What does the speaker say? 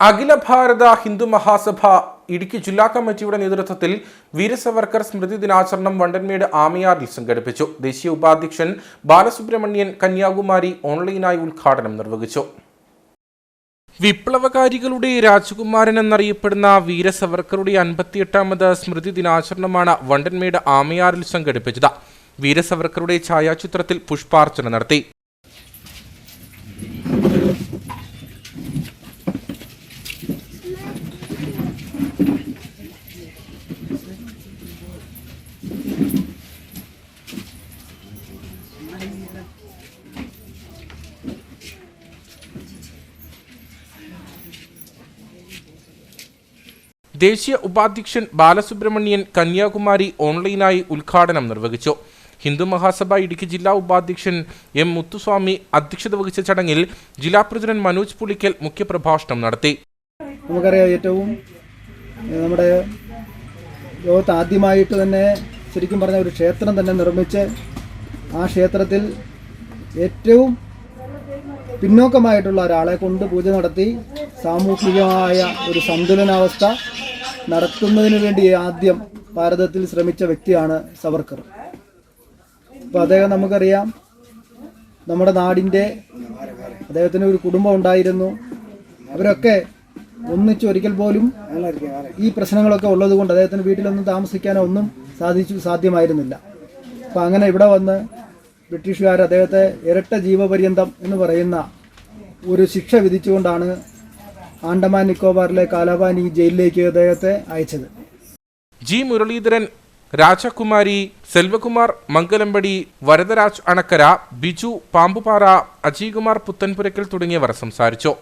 അഖില ഭാരത ഹിന്ദു മഹാസഭ ഇടുക്കി ജില്ലാ കമ്മിറ്റിയുടെ നേതൃത്വത്തിൽ വീരസവർക്കർ സ്മൃതി ദിനാചരണം വണ്ടൻമേട് ആമയാറിൽ സംഘടിപ്പിച്ചു. ദേശീയ ഉപാധ്യക്ഷൻ ബാലസുബ്രഹ്മണ്യൻ കന്യാകുമാരി ഓൺലൈനായി ഉദ്ഘാടനം നിർവഹിച്ചു. വിപ്ലവകാരികളുടെ രാജകുമാരൻ എന്നറിയപ്പെടുന്ന വീരസവർക്കറുടെ അൻപത്തിയെട്ടാമത് സ്മൃതി ദിനാചരണമാണ് വണ്ടൻമേട് ആമയാറിൽ സംഘടിപ്പിച്ചത്. വീരസവർക്കറുടെ ഛായാചിത്രത്തിൽ പുഷ്പാർച്ചന നടത്തി. ദേശീയ ഉപാധ്യക്ഷൻ ബാലസുബ്രഹ്മണ്യൻ കന്യാകുമാരി ഓൺലൈനായി ഉദ്ഘാടനം നിർവഹിച്ചു. ഹിന്ദു മഹാസഭ ഇടുക്കി ജില്ലാ ഉപാധ്യക്ഷൻ എം മുത്തുസ്വാമി അധ്യക്ഷത വഹിച്ച ചടങ്ങിൽ ജില്ലാ പ്രസിഡന്റ് മനോജ് പുളിക്കൽ മുഖ്യപ്രഭാഷണം നടത്തി. നമുക്കറിയാം ഏറ്റവും നമ്മുടെ ലോകത്ത് ആദ്യമായിട്ട് തന്നെ ശരിക്കും പറഞ്ഞ ഒരു ക്ഷേത്രം തന്നെ നിർമ്മിച്ച് ആ ക്ഷേത്രത്തിൽ ഏറ്റവും പിന്നോക്കമായിട്ടുള്ള ഒരാളെ കൊണ്ട് പൂജ നടത്തി സാമൂഹികമായ ഒരു സന്തുലനാവസ്ഥ നടത്തുന്നതിന് വേണ്ടി ആദ്യം ഭാരതത്തിൽ ശ്രമിച്ച വ്യക്തിയാണ് സവർക്കർ. അപ്പോൾ അദ്ദേഹം നമുക്കറിയാം നമ്മുടെ നാടിന്റെ അദ്ദേഹത്തിന് ഒരു കുടുംബം ഉണ്ടായിരുന്നു. അവരൊക്കെ ഒന്നിച്ച് ഒരിക്കൽ പോലും ഈ പ്രശ്നങ്ങളൊക്കെ ഉള്ളത് കൊണ്ട് അദ്ദേഹത്തിന് വീട്ടിലൊന്നും താമസിക്കാനോ ഒന്നും സാധിച്ചു സാധ്യമായിരുന്നില്ല. അപ്പം അങ്ങനെ ഇവിടെ വന്ന് ബ്രിട്ടീഷുകാർ അദ്ദേഹത്തെ ഇരട്ട ജീവപര്യന്തം എന്ന് പറയുന്ന ഒരു ശിക്ഷ വിധിച്ചുകൊണ്ടാണ് ആൻഡമാൻ നിക്കോബാറിലെ കാലാപാനി ജയിലിലേക്ക് അദ്ദേഹത്തെ അയച്ചത്. ജി. മുരളീധരൻ രാജകുമാരി സെൽവകുമാർ മംഗലമ്പടി വരദരാജ് അണക്കര ബിജു പാമ്പുപാറ അജയ്കുമാർ പുത്തൻപുരയ്ക്കൽ തുടങ്ങിയവർ സംസാരിച്ചു.